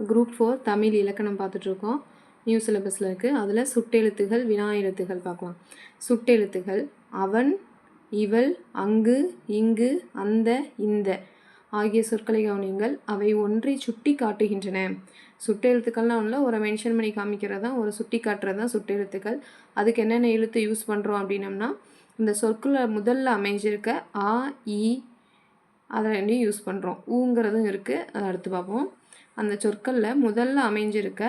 Group four Tamil இலக்கணம் பார்த்துட்ருக்கோம். New சிலபஸில் இருக்குது அதில் சுட்டெழுத்துகள் வினா எழுத்துகள் பார்க்கலாம். சுட்டெழுத்துகள் அவன் இவள் அங்கு இங்கு அந்த இந்த ஆகிய சொற்களை கவனியுங்கள். அவை ஒன்றை சுட்டி காட்டுகின்றன. சுட்டெழுத்துக்கள்லாம் ஒன்றில் ஒரு மென்ஷன் பண்ணி காமிக்கிறது தான் ஒரு சுட்டி காட்டுறது தான் சுட்டெழுத்துக்கள். அதுக்கு என்னென்ன எழுத்து யூஸ் பண்ணுறோம் அப்படின்னம்னா இந்த சொற்களை முதல்ல அமைஞ்சிருக்க ஆ இ அதை ரெண்டையும் யூஸ் பண்ணுறோம் ஊங்கிறதும் இருக்குது அதை அடுத்து பார்ப்போம். அந்த சொற்களில் முதல்ல அமைஞ்சிருக்க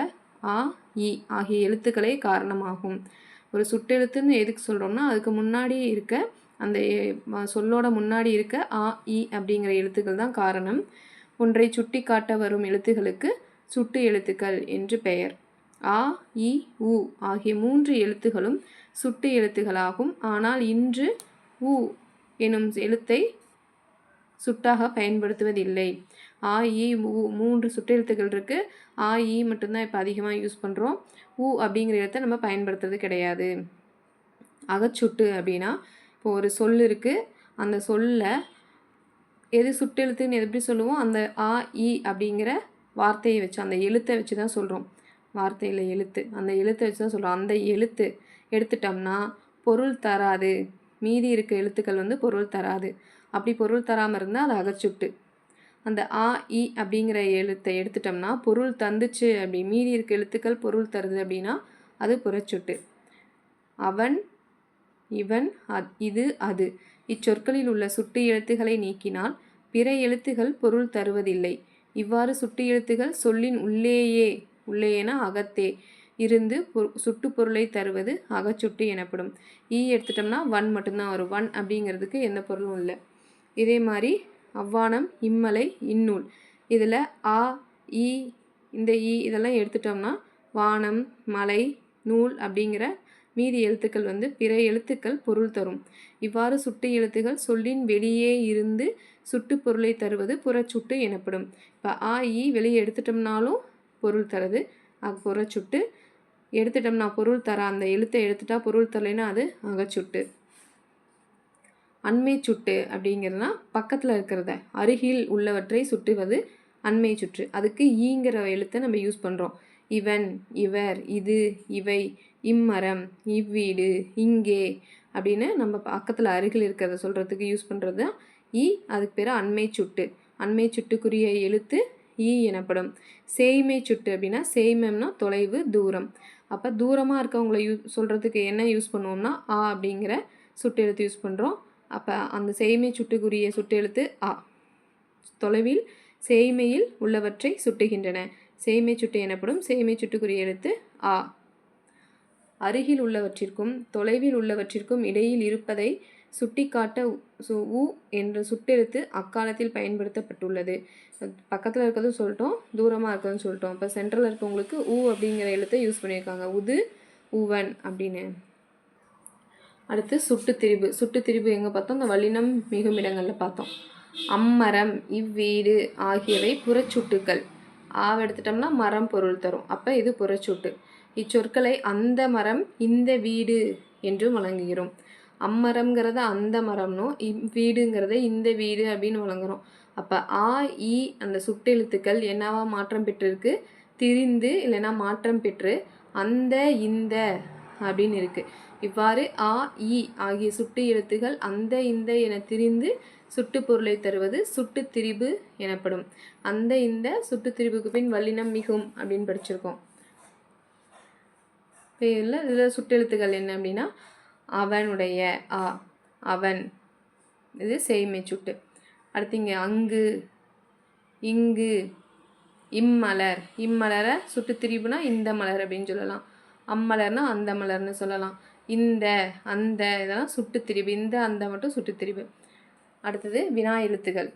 ஆ இ ஆகிய எழுத்துக்களே காரணமாகும். ஒரு சுட்டெழுத்துன்னு எதுக்கு சொல்கிறோம்னா அதுக்கு முன்னாடி இருக்க அந்த சொல்லோட முன்னாடி இருக்க ஆ இ அப்படிங்கிற எழுத்துக்கள் தான் காரணம். ஒன்றை சுட்டி காட்ட வரும் எழுத்துகளுக்கு சுட்டு எழுத்துக்கள் என்று பெயர். ஆ இ உ ஆகிய மூன்று எழுத்துகளும் சுட்டு எழுத்துகளாகும். ஆனால் இன்று உ எனும் எழுத்தை சுட்டாக பயன்படுத்துவதில்லை. ஆ இ உ மூன்று சுட்டெழுத்துக்கள் இருக்குது ஆ இ மட்டும்தான் இப்போ அதிகமாக யூஸ் பண்ணுறோம் உ அப்படிங்கிற எழுத்தை நம்ம பயன்படுத்துறது கிடையாது. அகச்சுட்டு அப்படின்னா இப்போ ஒரு சொல் இருக்குது அந்த சொல்ல எது சுட்டெழுத்துன்னு எப்படி சொல்லுவோம்? அந்த ஆ இ அப்படிங்கிற வார்த்தையை வச்சு அந்த எழுத்தை வச்சு தான் சொல்கிறோம் வார்த்தையில் எழுத்து. அந்த எழுத்தை வச்சு தான் சொல்கிறோம் அந்த எழுத்து எடுத்துட்டோம்னா பொருள் தராது. மீதி இருக்க எழுத்துக்கள் வந்து பொருள் தராது. அப்படி பொருள் தராமல் இருந்தால் அது அகச்சுட்டு அந்த ஆ இ அப்படிங்கிற எழுத்தை எடுத்துட்டோம்னா பொருள் தந்துச்சு அப்படி மீறி இருக்க எழுத்துக்கள் பொருள் தருது அப்படின்னா அது புறச்சுட்டு அவன் இவன் அத் இது அது. இச்சொற்களில் உள்ள சுட்டு எழுத்துக்களை நீக்கினால் பிற எழுத்துகள் பொருள் தருவதில்லை. இவ்வாறு சுட்டு எழுத்துகள் சொல்லின் உள்ளேயே உள்ளேயென அகத்தே. இருந்து சுட்டு பொருளை தருவது அகச்சுட்டு எனப்படும். ஈ எடுத்துட்டோம்னா வன் மட்டும்தான் வரும். வன் அப்படிங்கிறதுக்கு எந்த பொருளும் இல்லை. இதே மாதிரி அவ்வானம் இம்மலை இந்நூல். இதில் ஆ இ இந்த இ இதெல்லாம் எடுத்துட்டோம்னா வானம் மலை நூல் அப்படிங்கிற மீதி எழுத்துக்கள் வந்து பிற எழுத்துக்கள் பொருள் தரும். இவ்வாறு சுட்டு எழுத்துகள் சொல்லின் வெளியே இருந்து சுட்டு பொருளை தருவது புறச்சுட்டு எனப்படும். இப்போ ஆ இ வெளியே எடுத்துட்டோம்னாலும் பொருள் தருது. புறச்சுட்டு எடுத்துட்டோம்னா பொருள் தர அந்த எழுத்தை எடுத்துட்டா பொருள் தரலைன்னா அது அகச்சுட்டு. அண்மை சுட்டு அப்படிங்கிறதுனா பக்கத்தில் இருக்கிறத அருகில் உள்ளவற்றை சுட்டுவது அண்மை சுற்று. அதுக்கு ஈங்கிற எழுத்தை நம்ம யூஸ் பண்ணுறோம் இவன் இவர் இது இவை இம்மரம் இவ்வீடு இங்கே அப்படின்னு நம்ம பக்கத்தில் அருகில் இருக்கிறத சொல்கிறதுக்கு யூஸ் பண்ணுறது தான் ஈ அதுக்கு பேர் அண்மை சுட்டு. அண்மை சுட்டுக்குரிய எழுத்து ஈ எனப்படும். சேய்மை சுட்டு அப்படின்னா சேய்மம்னா தொலைவு தூரம். அப்போ தூரமாக இருக்கவங்களை யூ சொல்கிறதுக்கு என்ன யூஸ் பண்ணுவோம்னா ஆ அப்படிங்கிற சுட்டு எழுத்து யூஸ் பண்ணுறோம் அப்போ அந்த சேய்மை சுட்டுக்குரிய சுட்டெழுத்து ஆ தொலைவில் சேய்மையில் உள்ளவற்றை சுட்டுகின்றன. செய்மை சுட்டு எனப்படும் செய்மை சுட்டுக்குரிய எழுத்து ஆ அருகில் உள்ளவற்றிற்கும் தொலைவில் உள்ளவற்றிற்கும் இடையில் இருப்பதை சுட்டிக்காட்ட உ- சு- என்ற சுட்டெழுத்து அக்காலத்தில் பயன்படுத்தப்பட்டுள்ளது. பக்கத்தில் இருக்கிறதும் சொல்லிட்டோம் தூரமாக இருக்கிறதும் சொல்லிட்டோம். இப்போ சென்ட்ரலில் இருக்கவங்களுக்கு உ அப்படிங்கிற எழுத்தை யூஸ் பண்ணியிருக்காங்க. உது உவன் அப்படின்னு. அடுத்து சுட்டுத்திரிபு சுட்டுத்திரிபு எங்கே பார்த்தோம்? இந்த வல்லினம் மிகும் இடங்களில் பார்த்தோம். அம்மரம் இவ்வீடு ஆகியவை புறச்சுட்டுக்கள். ஆவ எடுத்துட்டோம்னா மரம் பொருள் தரும். அப்போ இது புறச்சுட்டு. இச்சொற்களை அந்த மரம் இந்த வீடு என்றும் வழங்குகிறோம். அம்மரம்ங்கிறத அந்த மரம்னும் இவ்வீடுங்கிறத இந்த வீடு அப்படின்னு வழங்குகிறோம் அப்போ ஆ இ அந்த சுட்டெழுத்துக்கள் என்னவா மாற்றம் பெற்றிருக்கு? திரிந்து இல்லைன்னா மாற்றம் பெற்று அந்த இந்த அப்படின்னு இருக்குது இவ்வாறு ஆ இ ஆகிய சுட்டு எழுத்துகள் அந்த இந்த என திரிந்து சுட்டு பொருளை தருவது சுட்டு திரிபு எனப்படும். அந்த இந்த சுட்டு திரிபுக்கு பின் வல்லினம் மிகும் அப்படின்னு படிச்சிருக்கோம். இதில் இதில் சுட்டெழுத்துக்கள் என்ன அப்படின்னா அவனுடைய ஆ அவன். இது செய்மை சுட்டு. அடுத்து அங்கு இங்கு இம்மலர். இம்மலரை சுட்டு திரிபுனா இந்த மலர் அப்படின்னு சொல்லலாம். அம்மலர்னா அந்த மலர்னு சொல்லலாம். இந்த அந்த இதெல்லாம் சுட்டு திரிபு இந்த அந்த மட்டும் சுட்டு திரிபு. அடுத்தது வினா எழுத்துகள்.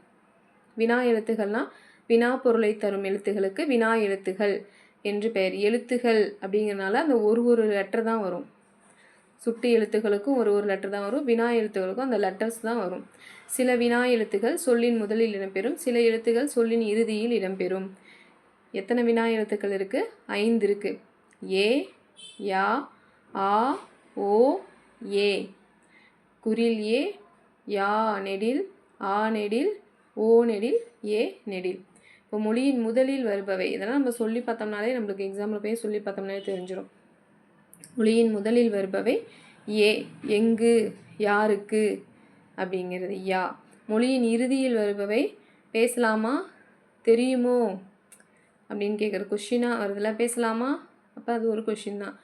வினா எழுத்துகள்னால் வினா பொருளை தரும் எழுத்துகளுக்கு வினா எழுத்துகள் என்று பெயர். எழுத்துகள் அப்படிங்கிறனால அந்த ஒரு ஒரு லெட்டர் தான் வரும். சுட்டு எழுத்துகளுக்கும் ஒரு ஒரு லெட்டர் தான் வரும். வினா எழுத்துகளுக்கும் அந்த லெட்டர்ஸ் தான் வரும். சில வினா எழுத்துகள் சொல்லின் முதலில் இடம்பெறும். சில எழுத்துகள் சொல்லின் இறுதியில் இடம்பெறும். எத்தனை வினா எழுத்துக்கள் இருக்குது ஐந்து இருக்குது ஏ யா ஆ ஓ ஏ. குறில் ஏ. யா நெடில் ஆ நெடில் ஓ நெடில் ஏ நெடில். இப்போ மொழியின் முதலில் வருபவை. இதெல்லாம் நம்ம சொல்லி பார்த்தோம்னாலே நம்மளுக்கு எக்ஸாம்பிள் போய் சொல்லி பார்த்தோம்னாலே தெரிஞ்சிடும் மொழியின் முதலில் வருபவை ஏ. எங்கு யாருக்கு அப்படிங்கிறது. யா. மொழியின் இறுதியில் வருபவை பேசலாமா? தெரியுமோ? அப்படின்னு கேட்குற கொஷினாக வருதுல பேசலாமா? அப்போ அது ஒரு கொஷின் தான்.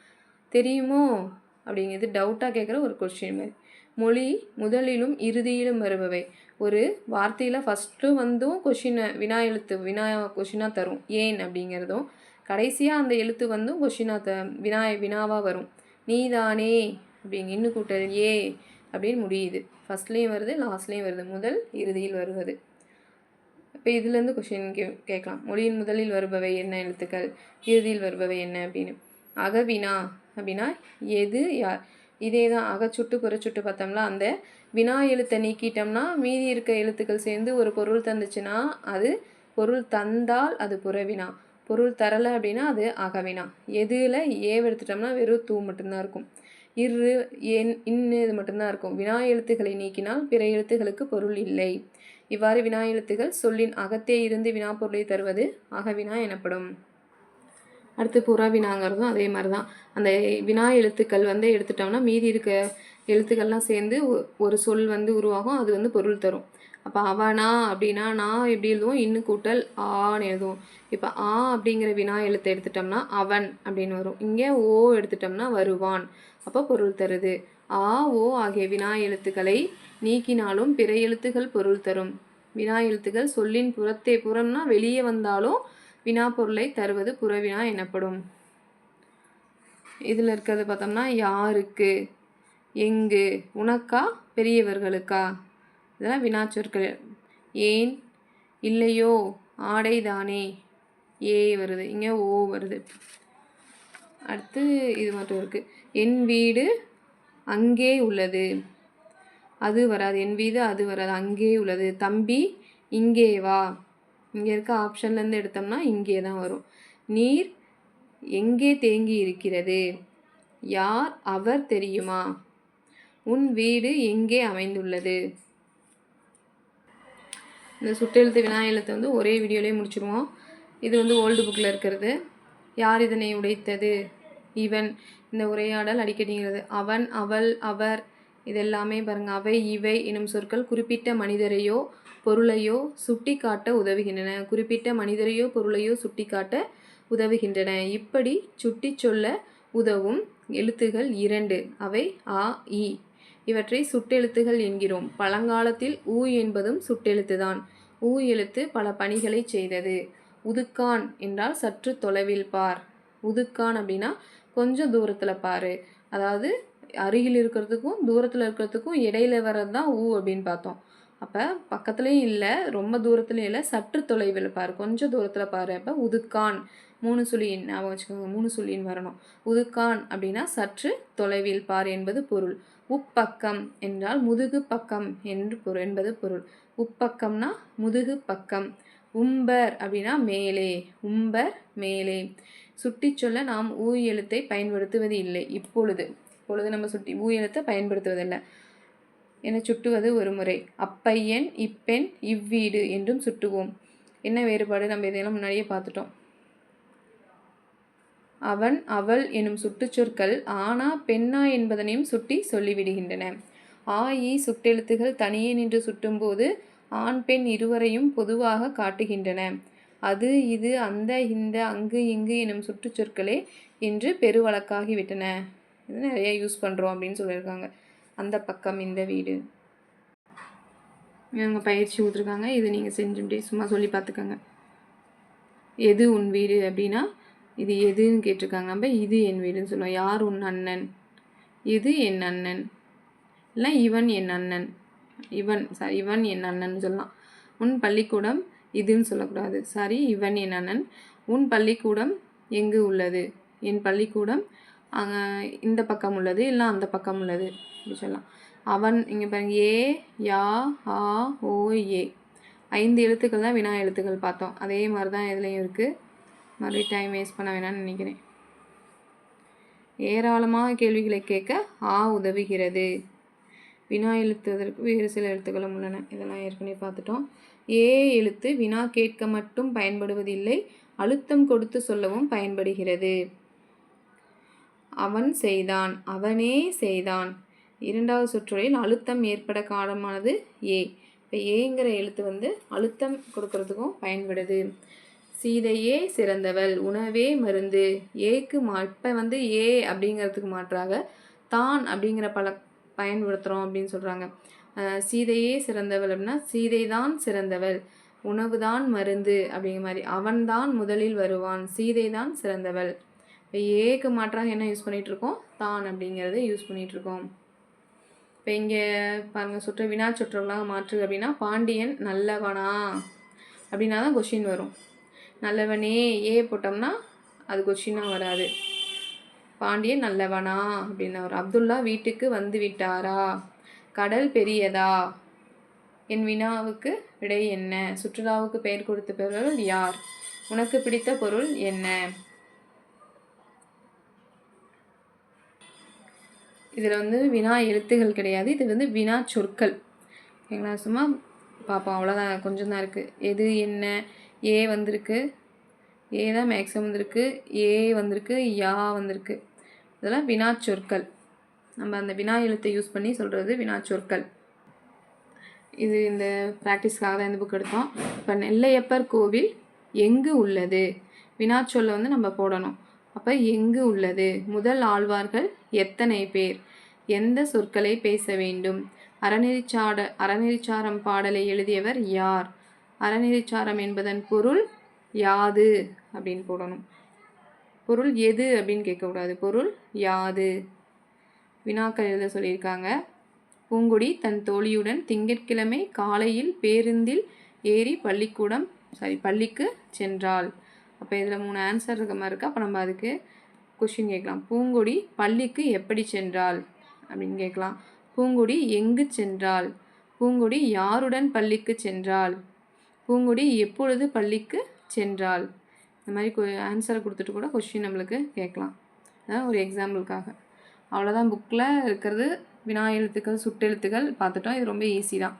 தெரியுமோ? அப்படிங்கிறது டவுட்டாக கேட்குற ஒரு கொஷின் மாதிரி மொழி முதலிலும் இறுதியிலும் வருபவை. ஒரு வார்த்தையில் ஃபஸ்ட்டு வந்தும் கொஷினை வினா எழுத்து வினா கொஷினாக தரும். ஏன் அப்படிங்கிறதும் கடைசியாக அந்த எழுத்து வந்தும் கொஷினாக த வினா வினாவாக வரும். நீதானே அப்படிங்க இன்னும் கூட்டல் ஏ அப்படின்னு முடியுது. ஃபஸ்ட்லேயும் வருது லாஸ்ட்லேயும் வருது. முதல் இறுதியில் வருவது. இப்போ இதுலேருந்து கொஷின் கே கேட்கலாம். மொழியின் முதலில் வருபவை என்ன எழுத்துக்கள்? இறுதியில் வருபவை என்ன அப்படின்னு. அகவினா அப்படின்னா எது யார்? இதே தான் அகச்சுட்டு புறச்சுட்டு பார்த்தோம்னா அந்த வினா எழுத்தை நீக்கிட்டோம்னா மீதி இருக்க எழுத்துக்கள் சேர்ந்து ஒரு பொருள் தந்துச்சுன்னா அது பொருள் தந்தால் அது புறவினா. பொருள் தரலை அப்படின்னா அது அகவினா. எதில்? ஏவ எடுத்துட்டோம்னா வெறும் தூ மட்டும்தான் இருக்கும். இரு என் இன்னு இது மட்டும்தான் இருக்கும். வினா எழுத்துக்களை நீக்கினால் பிற எழுத்துகளுக்கு பொருள் இல்லை. இவ்வாறு வினா எழுத்துகள் சொல்லின் அகத்தே இருந்து வினா பொருளை தருவது அகவினா எனப்படும். அடுத்து புற வினாங்கிறதும் அதே மாதிரி தான் அந்த வினா எழுத்துக்கள் வந்து எடுத்துட்டோம்னா மீதி இருக்க எழுத்துக்கள்லாம் சேர்ந்து ஒரு சொல் வந்து உருவாகும். அது வந்து பொருள் தரும். அப்போ அவனா அப்படின்னா நான் எப்படி எழுதுவோம்? இன்னும் கூட்டல் ஆன்னு எழுதுவோம். இப்போ ஆ அப்படிங்கிற வினா எழுத்தை எடுத்துட்டோம்னா அவன் அப்படின்னு வரும். இங்கே ஓ எடுத்துட்டோம்னா வருவான். அப்போ பொருள் தருது. ஆ ஓ ஆகிய வினா எழுத்துக்களை நீக்கினாலும் பிற எழுத்துக்கள் பொருள் தரும். வினா எழுத்துக்கள் சொல்லின் புறத்தே புறம்னா வெளியே வந்தாலும் வினாப்பொருளை தருவது புறவினா எனப்படும். இதில் இருக்கிறது பார்த்தோம்னா யாருக்கு எங்கு உனக்கா பெரியவர்களுக்கா? இதெல்லாம் வினாச்சொற்கள். ஏன் இல்லையோ ஆடைதானே? ஏ வருது இங்கே ஓ வருது. அடுத்து இது மட்டும் இருக்குது என் வீடு அங்கே உள்ளது. அது வராது. என் வீடு அது வராது. அங்கே உள்ளது. தம்பி இங்கே வா. இங்கே இருக்க ஆப்ஷன்லேருந்து எடுத்தோம்னா இங்கே தான் வரும். நீர் எங்கே தேங்கி இருக்கிறது? யார் அவர் தெரியுமா? உன் வீடு எங்கே அமைந்துள்ளது? இந்த சுட்டெழுத்து வினா வந்து ஒரே வீடியோலேயே முடிச்சிருவோம் இது வந்து ஓல்டு புக்கில் இருக்கிறது. யார் இதனை உடைத்தது? இவன். இந்த உரையாடல் அடிக்கடிங்கிறது. அவன் அவள் அவர். இதெல்லாமே பாருங்கள் அவை இவை எனும் சொற்கள் குறிப்பிட்ட மனிதரையோ பொருளையோ சுட்டி காட்ட உதவுகின்றன. குறிப்பிட்ட மனிதரையோ பொருளையோ சுட்டிக்காட்ட உதவுகின்றன. இப்படி சுட்டிச் சொல்ல உதவும் எழுத்துகள் இரண்டு. அவை ஆ இ. இவற்றை சுட்டெழுத்துகள் என்கிறோம். பழங்காலத்தில் ஊ என்பதும் சுட்டெழுத்துதான். ஊ எழுத்து பல பணிகளை செய்தது. உதுக்கான் என்றால் சற்று தொலைவில் பார். உதுக்கான் அப்படின்னா கொஞ்சம் தூரத்தில் பாரு. அதாவது அருகில் இருக்கிறதுக்கும் தூரத்தில் இருக்கிறதுக்கும் இடையில வர்றது தான் ஊ அப்படின்னு பார்த்தோம். அப்போ பக்கத்துலேயும் இல்லை ரொம்ப தூரத்துலேயும் இல்லை சற்று தொலைவில் பாரு. கொஞ்சம் தூரத்தில் பாரு. அப்போ உதுக்கான். மூணு சுழியின் ஞாபகம் வச்சுக்கோங்க. மூணு சுழியின் வரணும். உதுக்கான் அப்படின்னா சற்று தொலைவில் பார் என்பது பொருள். உப்பக்கம் என்றால் முதுகு பக்கம் என்று பொருள் என்பது பொருள். உப்பக்கம்னா முதுகு பக்கம். உம்பர் அப்படின்னா மேலே. உம்பர் மேலே. சுட்டிச் சொல்ல நாம் ஊ எழுத்தை பயன்படுத்துவது இல்லை இப்பொழுது. இப்பொழுது நம்ம சுட்டி ஊ எழுத்தை பயன்படுத்துவதில்லை. என சுட்டுவது ஒரு முறை. அப்பையன் இப்பெண் இவ்வீடு என்றும் சுட்டுவோம். என்ன வேறுபாடு? நம்ம இதையெல்லாம் முன்னாடியே பார்த்துட்டோம். அவன் அவள் எனும் சுட்டுச்சொற்கள் ஆனா பெண்ணா என்பதனையும் சுட்டி சொல்லிவிடுகின்றன. ஆ சுட்டெழுத்துகள் தனியே நின்று சுட்டும்போது ஆண் பெண் இருவரையும் பொதுவாக காட்டுகின்றன. அது இது அந்த இந்த அங்கு இங்கு எனும் சுற்றுச்சொற்களே என்று பெருவழக்காகிவிட்டன. இது நிறைய யூஸ் பண்ணுறோம் அப்படின்னு சொல்லியிருக்காங்க. அந்த பக்கம் இந்த வீடு. இவங்க பயிற்சி கொடுத்துருக்காங்க. இதை நீங்கள் செஞ்சுட்டே சும்மா சொல்லி பார்த்துக்கோங்க. எது உன் வீடு அப்படின்னா இது எதுன்னு கேட்டிருக்காங்க. நம்ம இது என் வீடுன்னு சொல்லுவோம். யார் உன் அண்ணன்? இது என் அண்ணன். இல்லை இவன் என் அண்ணன். இவன் சாரி இவன் என் அண்ணன் சொல்லலாம். உன் பள்ளிக்கூடம் இதுன்னு சொல்லக்கூடாது. சாரி இவன் என் அண்ணன். உன் பள்ளிக்கூடம் எங்கு உள்ளது? என் பள்ளிக்கூடம் அங்கே இந்த பக்கம் உள்ளது இல்லை அந்த பக்கம் உள்ளது? அப்படி சொல்லலாம். அவன் இங்கே பாருங்க ஏ யா ஆ ஓ ஏ. ஐந்து எழுத்துக்கள் தான் வினா எழுத்துக்கள் பார்த்தோம். அதே மாதிரி தான் இதுலேயும் இருக்குது மறுபடியும் டைம் வேஸ்ட் பண்ண வேணாம்னு நினைக்கிறேன். ஏராளமாக கேள்விகளை கேட்க ஆ உதவுகிறது. வினா எழுத்துவதற்கு வேறு சில எழுத்துக்களும் உள்ளன. இதெல்லாம் ஏற்கனவே பார்த்துட்டோம். ஏ எழுத்து வினா கேட்க மட்டும் பயன்படுவதில்லை அழுத்தம் கொடுத்து சொல்லவும் பயன்படுகிறது. அவன் செய்தான். அவனே செய்தான். இரண்டாவது சொற்றொழில் அழுத்தம் ஏற்பட காரணமானது ஏ. இப்போ ஏங்கிற எழுத்து வந்து அழுத்தம் கொடுக்கறதுக்கும் பயன்படுது. சீதையே சிறந்தவள் உணவே மருந்து. ஏக்கு மா இப்போ வந்து ஏ அப்படிங்கிறதுக்கு மாற்றாக தான் அப்படிங்கிற பல பயன்படுத்துகிறோம் அப்படின்னு சொல்கிறாங்க சீதையே சிறந்தவள் அப்படின்னா சீதை தான் சிறந்தவள் உணவு தான் மருந்து அப்படிங்கிற மாதிரி. அவன்தான் முதலில் வருவான் சீதை தான் சிறந்தவள். இப்போ ஏக்கு மாற்றாக என்ன யூஸ் பண்ணிகிட்ருக்கோம் தான் அப்படிங்கிறத யூஸ் பண்ணிகிட்ருக்கோம் இப்போ இங்கே பாருங்கள் சுற்று வினா சுற்றுகளாக மாற்று அப்படின்னா பாண்டியன் நல்லவனா? அப்படின்னா தான் கொஷின் வரும். நல்லவனே ஏ போட்டோம்னா அது கொஷினாக வராது. பாண்டியன் நல்லவனா? அப்படின்னு வரும். அப்துல்லா வீட்டுக்கு வந்து விட்டாரா? கடல் பெரியதா? என் வினாவுக்கு விடை என்ன? சுற்றுலாவுக்கு பெயர் கொடுத்த பொருள் யார்? உனக்கு பிடித்த பொருள் என்ன? இதில் வந்து வினா எழுத்துகள் கிடையாது. இது வந்து வினா சொற்கள். ஓகேங்களா? சும்மா பார்ப்போம் அவ்வளோதான். கொஞ்சம் தான் இருக்குது எது என்ன ஏ வந்திருக்கு. ஏ தான் மேக்ஸிமம் வந்திருக்கு. ஏ வந்திருக்கு. யா வந்திருக்கு. இதெல்லாம் வினா சொற்கள். நம்ம அந்த வினா எழுத்தை யூஸ் பண்ணி சொல்கிறது வினா சொற்கள். இது இந்த ப்ராக்டிஸ்க்காக தான் இந்த புக் எடுத்தோம். இப்போ நெல்லையப்பர் கோவில் எங்கு உள்ளது? வினாச்சொல்லை வந்து நம்ம போடணும். அப்போ எங்கு உள்ளது? முதல் ஆழ்வார்கள் எத்தனை பேர்? எந்த சொற்களை பேச வேண்டும்? அறநெறிச்சாட அறநெறிச்சாரம் பாடலை எழுதியவர் யார்? அறநெறிச்சாரம் என்பதன் பொருள் யாது? அப்படின்னு போடணும். பொருள் எது அப்படின்னு கேட்கக்கூடாது. பொருள் யாது. வினாக்கள் எழுத சொல்லியிருக்காங்க. பூங்குடி தன் தோழியுடன் திங்கட்கிழமை காலையில் பேருந்தில் ஏறி பள்ளிக்கூடம் சாரி பள்ளிக்கு சென்றாள். அப்போ இதில் மூணு ஆன்சர் இருக்க மாதிரி இருக்கா. அப்போ நம்ம அதுக்கு கொஷின் கேட்கலாம். பூங்கொடி பள்ளிக்கு எப்படி சென்றாள்? அப்படின்னு கேட்கலாம். பூங்குடி எங்கு சென்றாள்? பூங்குடி யாருடன் பள்ளிக்கு சென்றாள்? பூங்குடி எப்பொழுது பள்ளிக்கு சென்றாள்? இந்த மாதிரி ஆன்சரை கொடுத்துட்டு கூட கொஷின் நம்மளுக்கு கேட்கலாம். அதான் ஒரு எக்ஸாம்பிளுக்காக அவ்வளோதான் புக்கில் இருக்கிறது வினா எழுத்துக்கள் சுட்டெழுத்துக்கள் பார்த்துட்டோம். இது ரொம்ப ஈஸி தான்.